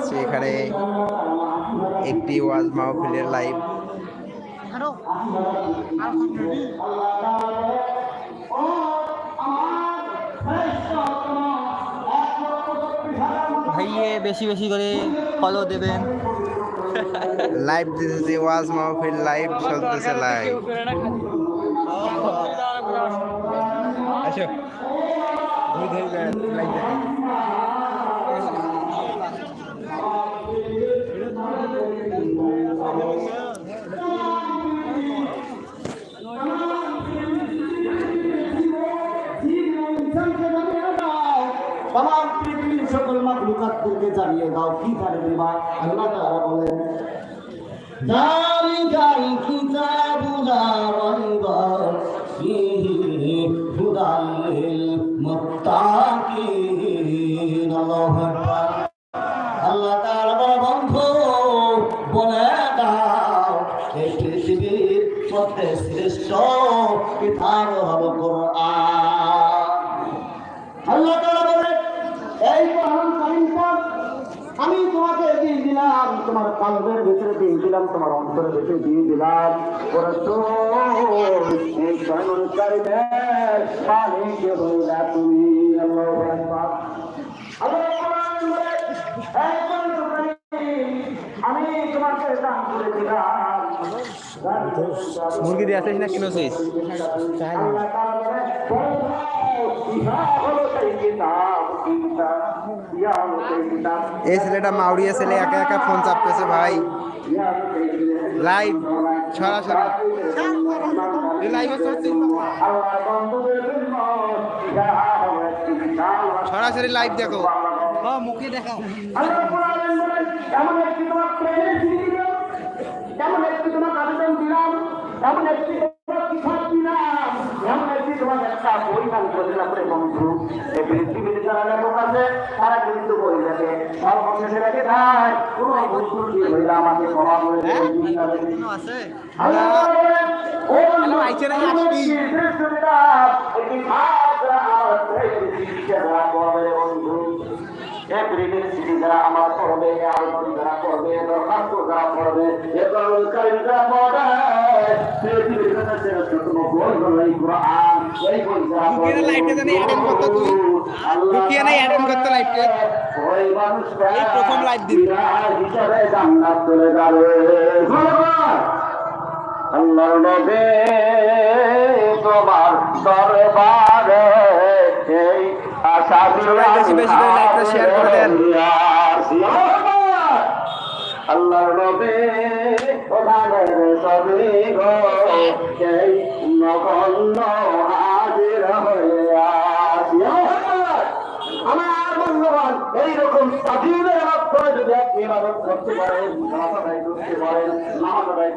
আছে এখানে একটি ওয়াজ মাহফিলের লাইভ। ভাইয়ে বেশি বেশি করে ফলো দেবেন। লাইভ দিতেছে ওয়াজ মাহফিল লাইভ চলতেছে লাইভ আসো। তাম পৃথিবীর সকল জানিয়ে দাও কি জানে দেবা আল্লাহ তাআলা বলেন পৃথিবীর মধ্যে শ্রেষ্ঠ কিতাব হলো আমি তোমাকে দিলাম, তোমার কালবের ভিতরে দিয়ে দিলাম, তোমার অন্তরের ভিতরে দিয়ে দিলাম। এই কোরআন কারীমের মালিক তুমি। দান করে মুরগি দিয়ে আসিস না কিনেছিস এই ছেলেটা মাউরিয়া ছেলে, একা একা ফোন চাপতেছে ভাই। লাইভ বিশাল সরাসরি লাইভ দেখো। মুখে দেখাও। এমন একটি তোমার আবেদন দিলাম এমন একটি তোমার কিতাব দিলাম এমন একটি তোমার একটা বই দান করলাম রে বন্ধু। এই পৃথিবীতে যারা লেখক আছে তারা কিন্তু বই লেখে সর্বশেষে লেখে ভাই কোনো বস্তু দিয়ে হইলে আমাকে ক্ষমা করে দেবেন আল্লাহ ও আইছে নাকি আসবি? একটি ভাষা আমার পৃথিবীতে যারা পড়বে রে বন্ধু এপ্রিলের সিটি যারা আমার পড়বে আলোচন যারা পড়বে যারা পড়বে এগুলো কারিম যারা পড়বে পৃথিবীর কাছে শ্রেষ্ঠতম বই হলো এই কোরআন এই বই যারা লুকিয়ে লাইভটা জানি attend করতো তুই। লুকিয়ে নাই attend করতো লাইভটা। ওই মানুষটা এই প্রথম live দিল। বিরাট জান্নাত চলে যাবে আল্লাহর নবে তোমার দরবারে এই আশা সবাই বেশি বেশি করে লাইভটা করে দেন। আল্লাহর নবে ওখানের সবই গো এই নগণ্য হাজির হয়ে আসি। আমার বন্ধুগণ এইরকম স্বাধীনের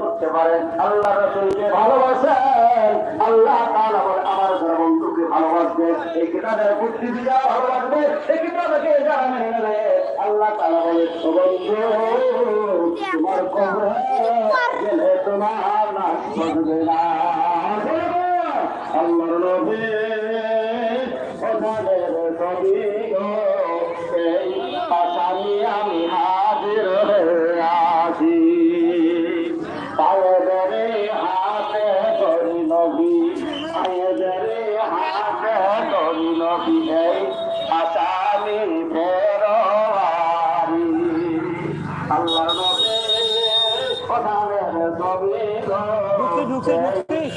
করতে পারেন আল্লাহ রসুলকে ভালোবাসেন। আল্লাহ তাআলা বলে, আমার যারা দিয়ে ভালোবাসবে আল্লাহ তাআলা বলে নবী ওখানের ছবি গো।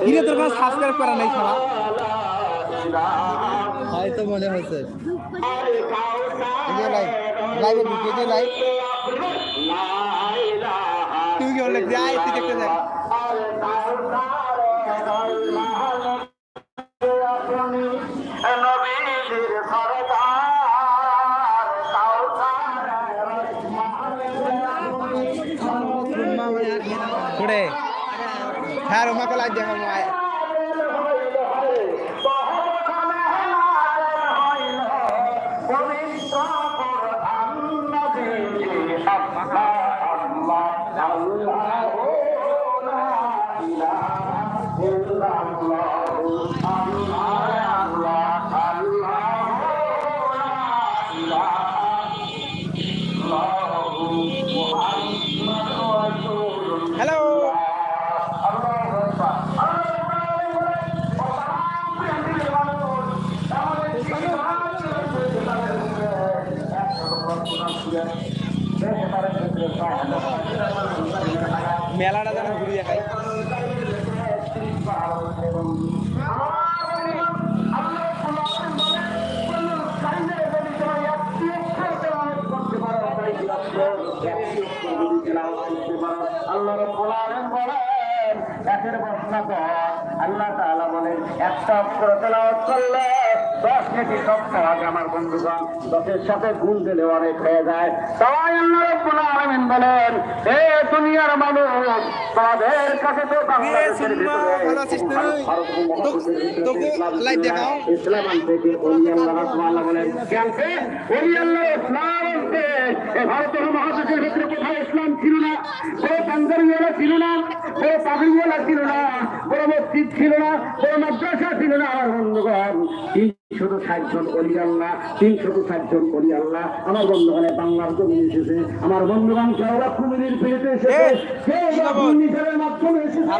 কিরে তোর কোনো সাবস্ক্রাইব করা নাই ছাড়া হয়তো মনে হয়েছে এই লাইভে ঢুকে যে লাইভ তুই কি বললে? যাই তুই দেখতে যাই হ্যাঁ রুমাকে লাইট দেখাম আয় হ্যালো মেলাটা যেন ঘুরে দেখায় আল্লাহ একের বর্ণনা পর আল্লাহ তাআলা বলেন একটা অক্ষর তেলাওয়াত করলে দশ নেকি সপ্তাহ আগে আমার বন্ধুগণ। দশের সাথে গুণ দিলে অনেক হয়ে যায়। তাই আল্লাহ রাব্বুল আলামিন বলেন এ দুনিয়ার মানুষ কাছে তো বাংলাদেশের ভিতরে live দেখাও। ইসলাম ওলি আল্লাহ রাসূলুল্লাহ বলেন ওলি আল্লাহ ইসলাম আনতে এ ভারতের মহাদেশের ভিতরে কোথাও ইসলাম ছিল না কোনো পাঞ্জাবিওয়ালা ছিল না পাগড়িওয়ালা ছিল না কোনো মসজিদ ছিল না কোনো মাদ্রাসা ছিল না আমার বন্ধুগণ তিনশত ষাট জন অলি আল্লাহ তিনশত ষাট জন অলি আল্লাহ আমার বন্ধুগণে বাংলার জমি এসেছে আমার বন্ধুগণ কেউ কুমিরের পেয়েতে এসেছে? ঘূর্ণিঝড়ের মাধ্যমে এসেছে?